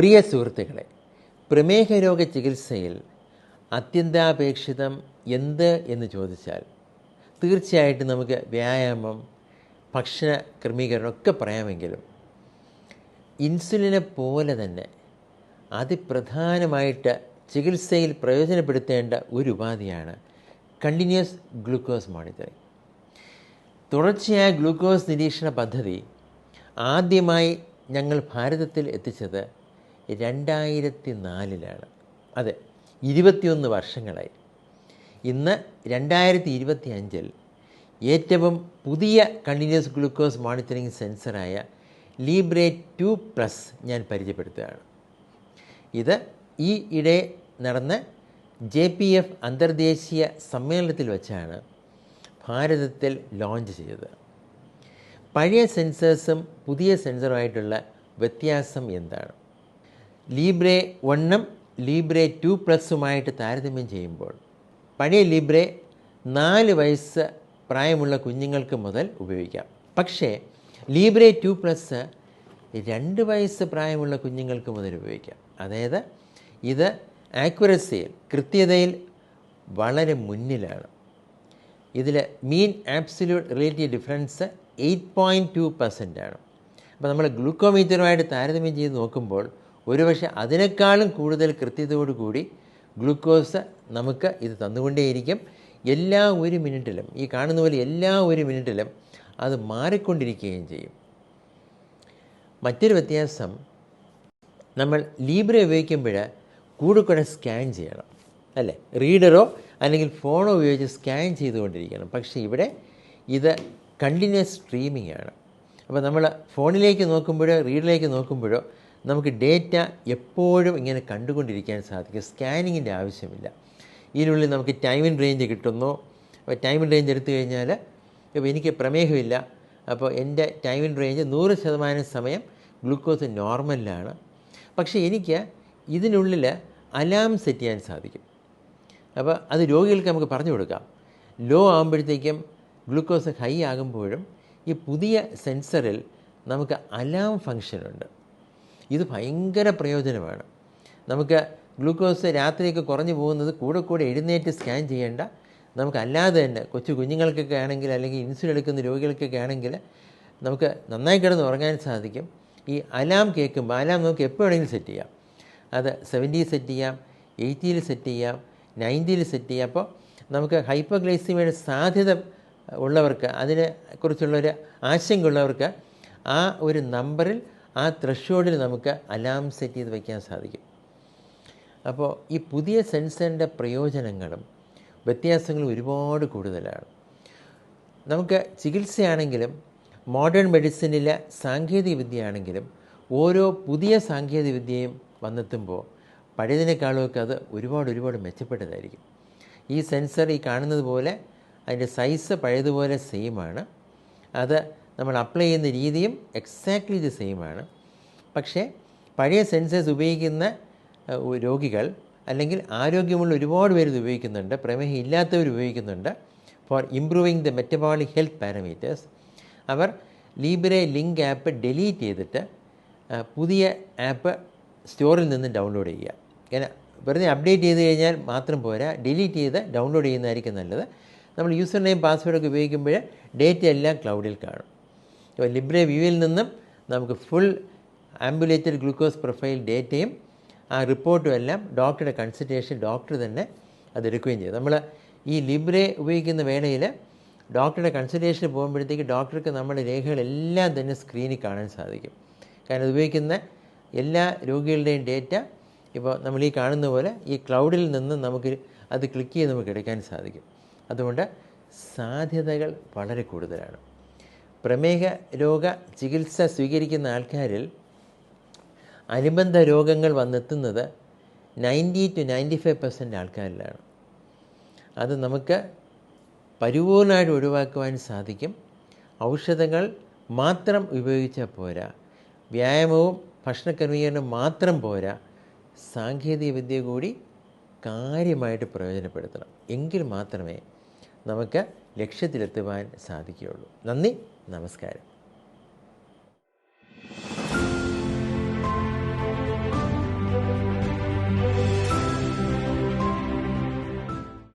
പ്രിയ സുഹൃത്തുക്കളെ പ്രമേഹരോഗ ചികിത്സയിൽ അത്യന്താപേക്ഷിതം എന്ത് എന്ന് ചോദിച്ചാൽ തീർച്ചയായിട്ടും നമുക്ക് വ്യായാമം ഭക്ഷണ ക്രമീകരണം ഒക്കെ പറയാമെങ്കിലും ഇൻസുലിനെ പോലെ തന്നെ അതിപ്രധാനമായിട്ട് ചികിത്സയിൽ പ്രയോജനപ്പെടുത്തേണ്ട ഒരു ഉപാധിയാണ് കണ്ടിന്യൂസ് ഗ്ലൂക്കോസ് മോണിറ്ററിംഗ് തുടർച്ചയായ ഗ്ലൂക്കോസ് നിരീക്ഷണ പദ്ധതി ആദ്യമായി ഞങ്ങൾ ഭാരതത്തിൽ എത്തിച്ചത് രണ്ടായിരത്തി നാലിലാണ് അതെ ഇരുപത്തിയൊന്ന് വർഷങ്ങളായി. ഇന്ന് രണ്ടായിരത്തി ഇരുപത്തി അഞ്ചിൽ ഏറ്റവും പുതിയ കണ്ടിന്യൂസ് ഗ്ലൂക്കോസ് മോണിറ്ററിംഗ് സെൻസറായ ലീബ്രേ ടു പ്ലസ് ഞാൻ പരിചയപ്പെടുത്തുകയാണ്. ഇത് ഈ ഇടെ നടന്ന ജെ പി എഫ് അന്തർദേശീയ സമ്മേളനത്തിൽ വെച്ചാണ് ഭാരതത്തിൽ ലോഞ്ച് ചെയ്തത്. പഴയ സെൻസേഴ്സും പുതിയ സെൻസറുമായിട്ടുള്ള വ്യത്യാസം എന്താണ്? ലീബ്രേ വണ്ണും ലീബ്രെ ടു പ്ലസുമായിട്ട് താരതമ്യം ചെയ്യുമ്പോൾ പഴയ ലീബ്രെ നാല് വയസ്സ് പ്രായമുള്ള കുഞ്ഞുങ്ങൾക്ക് മുതൽ ഉപയോഗിക്കാം. പക്ഷേ ലീബ്രെ ടു പ്ലസ് രണ്ട് വയസ്സ് പ്രായമുള്ള കുഞ്ഞുങ്ങൾക്ക് മുതൽ ഉപയോഗിക്കാം. അതായത് ഇത് ആക്യുറസിയിൽ കൃത്യതയിൽ വളരെ മുന്നിലാണ്. ഇതിൽ mean absolute relative difference eight point two percent ആണ്. അപ്പോൾ നമ്മൾ ഗ്ലൂക്കോമീറ്ററുമായിട്ട് താരതമ്യം ചെയ്ത് നോക്കുമ്പോൾ ഒരുപക്ഷെ അതിനേക്കാളും കൂടുതൽ കൃത്യതയോടുകൂടി ഗ്ലൂക്കോസ് നമുക്ക് ഇത് തന്നുകൊണ്ടേയിരിക്കും. എല്ലാ ഒരു മിനിറ്റിലും ഈ കാണുന്ന പോലെ എല്ലാ ഒരു മിനിറ്റിലും അത് മാറിക്കൊണ്ടിരിക്കുകയും ചെയ്യും. മറ്റൊരു വ്യത്യാസം നമ്മൾ ലീബ്ര ഉപയോഗിക്കുമ്പോൾ കൂടെ കൂടെ സ്കാൻ ചെയ്യണം അല്ലേ? റീഡറോ അല്ലെങ്കിൽ ഫോണോ ഉപയോഗിച്ച് സ്കാൻ ചെയ്തുകൊണ്ടിരിക്കണം. പക്ഷേ ഇവിടെ ഇത് കണ്ടിന്യൂസ് സ്ട്രീമിംഗ് ആണ്. അപ്പോൾ നമ്മൾ ഫോണിലേക്ക് നോക്കുമ്പോഴോ റീഡിലേക്ക് നോക്കുമ്പോഴോ നമുക്ക് ഡേറ്റ എപ്പോഴും ഇങ്ങനെ കണ്ടുകൊണ്ടിരിക്കാൻ സാധിക്കും. സ്കാനിങ്ങിന്റെ ആവശ്യമില്ല. ഇതിനുള്ളിൽ നമുക്ക് ടൈമിൻ റേഞ്ച് കിട്ടുന്നു. അപ്പോൾ ടൈമിൻ റേഞ്ച് എടുത്തു കഴിഞ്ഞാൽ ഇപ്പോൾ എനിക്ക് പ്രമേഹമില്ല. അപ്പോൾ എന്റെ ടൈമിൻ റേഞ്ച് നൂറ് ശതമാനം സമയം ഗ്ലൂക്കോസ് നോർമലിലാണ്. പക്ഷേ എനിക്ക് ഇതിനുള്ളിൽ അലാം സെറ്റ് ചെയ്യാൻ സാധിക്കും. അപ്പോൾ അത് രോഗികൾക്ക് നമുക്ക് പറഞ്ഞു കൊടുക്കാം. ലോ ആകുമ്പോഴത്തേക്കും ഗ്ലൂക്കോസ് ഹൈ ആകുമ്പോഴും ഈ പുതിയ സെൻസറിൽ നമുക്ക് അലാം ഫങ്ഷനുണ്ട്. ഇത് ഭയങ്കര പ്രയോജനമാണ്. നമുക്ക് ഗ്ലൂക്കോസ് രാത്രിയൊക്കെ കുറഞ്ഞു പോകുന്നത് കൂടെ കൂടെ എഴുന്നേറ്റ് സ്കാൻ ചെയ്യേണ്ട. നമുക്കല്ലാതെ തന്നെ കൊച്ചു കുഞ്ഞുങ്ങൾക്കൊക്കെ ആണെങ്കിൽ അല്ലെങ്കിൽ ഇൻസുലിൻ എടുക്കുന്ന രോഗികൾക്കൊക്കെ ആണെങ്കിൽ നമുക്ക് നന്നായി കിടന്ന് ഉറങ്ങാൻ സാധിക്കും. ഈ അലാം കേൾക്കുമ്പോൾ അലാം നമുക്ക് എപ്പോൾ വേണമെങ്കിലും സെറ്റ് ചെയ്യാം. അത് സെവന്റി സെറ്റ് ചെയ്യാം എയ്റ്റിയിൽ സെറ്റ് ചെയ്യാം നയന്റിയിൽ സെറ്റ് ചെയ്യാം. അപ്പോൾ നമുക്ക് ഹൈപ്പോഗ്ലൈസിമയുടെ സാധ്യത ഉള്ളവർക്ക് അതിനെക്കുറിച്ചുള്ളൊരു ആശങ്കയുള്ളവർക്ക് ആ ഒരു നമ്പറിൽ ആ ത്രഷോഡിൽ നമുക്ക് അലാം സെറ്റ് ചെയ്ത് വയ്ക്കാൻ സാധിക്കും. അപ്പോൾ ഈ പുതിയ സെൻസറിന്റെ പ്രയോജനങ്ങളും വ്യത്യാസങ്ങളും ഒരുപാട് കൂടുതലാണ്. നമുക്ക് ചികിത്സയാണെങ്കിലും മോഡേൺ മെഡിസിനിലെ സാങ്കേതികവിദ്യയാണെങ്കിലും ഓരോ പുതിയ സാങ്കേതിക വിദ്യയും വന്നെത്തുമ്പോൾ പഴയതിനേക്കാളുമൊക്കെ അത് ഒരുപാട് ഒരുപാട് മെച്ചപ്പെട്ടതായിരിക്കും. ഈ സെൻസർ ഈ കാണുന്നത് പോലെ അതിന്റെ സൈസ് പഴയതുപോലെ സെയിമാണ് അത് നമ്മൾ അപ്ലൈ ചെയ്യുന്ന രീതിയും എക്സാക്ട്ലി ഇത് സെയിമാണ് പക്ഷേ പഴയ സെൻസേഴ്സ് ഉപയോഗിക്കുന്ന രോഗികൾ അല്ലെങ്കിൽ ആരോഗ്യമുള്ള ഒരുപാട് പേര് ഇത് ഉപയോഗിക്കുന്നുണ്ട്. പ്രമേഹം ഇല്ലാത്തവർ ഉപയോഗിക്കുന്നുണ്ട്. For improving the metabolic health parameters our Libre link app delete ചെയ്തിട്ട് പുതിയ ആപ്പ് സ്റ്റോറിൽ നിന്ന് ഡൗൺലോഡ് ചെയ്യുക. ഇങ്ങനെ വെറുതെ അപ്ഡേറ്റ് ചെയ്ത് കഴിഞ്ഞാൽ മാത്രം പോരാ ഡിലീറ്റ് ചെയ്ത് ഡൗൺലോഡ് ചെയ്യുന്നതായിരിക്കും നല്ലത്. നമ്മൾ യൂസർ നെയിം പാസ്വേഡൊക്കെ ഉപയോഗിക്കുമ്പോൾ ഡേറ്റ എല്ലാം ക്ലൗഡിൽ കാണും. ലിബ്രെ വ്യൂവിൽ നിന്നും നമുക്ക് ഫുൾ ആംബുലേറ്റഡ് ഗ്ലൂക്കോസ് പ്രൊഫൈൽ ഡേറ്റയും ആ റിപ്പോർട്ടും എല്ലാം ഡോക്ടറുടെ കൺസൾട്ടേഷൻ ഡോക്ടർ തന്നെ അതെടുക്കുകയും ചെയ്യും നമ്മൾ ഈ ലിബ്രെ ഉപയോഗിക്കുന്ന വേളയിൽ ഡോക്ടറുടെ കൺസൾട്ടേഷന് പോകുമ്പോഴത്തേക്ക് ഡോക്ടർക്ക് നമ്മുടെ രേഖകളെല്ലാം തന്നെ സ്ക്രീനിൽ കാണാൻ സാധിക്കും. കാരണം ഉപയോഗിക്കുന്ന എല്ലാ രോഗികളുടെയും ഡേറ്റ ഇപ്പോൾ നമ്മൾ ഈ കാണുന്ന പോലെ ഈ ക്ലൗഡിൽ നിന്ന് നമുക്ക് അത് ക്ലിക്ക് ചെയ്ത് നമുക്ക് എടുക്കാൻ സാധിക്കും. അതുകൊണ്ട് സാധ്യതകൾ വളരെ കൂടുതലാണ്. പ്രമേഹ രോഗ ചികിത്സ സ്വീകരിക്കുന്ന ആൾക്കാരിൽ അനുബന്ധ രോഗങ്ങൾ വന്നെത്തുന്നത് ninety two ninety five percent ആൾക്കാരിലാണ്. അത് നമുക്ക് പരിപൂർണമായിട്ട് ഒഴിവാക്കുവാൻ സാധിക്കും. ഔഷധങ്ങൾ മാത്രം ഉപയോഗിച്ചാൽ പോരാ. വ്യായാമവും ഭക്ഷണക്രമീകരണം മാത്രം പോരാ. സാങ്കേതിക വിദ്യ കൂടി കാര്യമായിട്ട് പ്രയോജനപ്പെടുത്തണം. എങ്കിൽ മാത്രമേ നമുക്ക് ലക്ഷ്യത്തിലെത്തുവാൻ സാധിക്കുകയുള്ളൂ. നന്ദി നമസ്കാരം.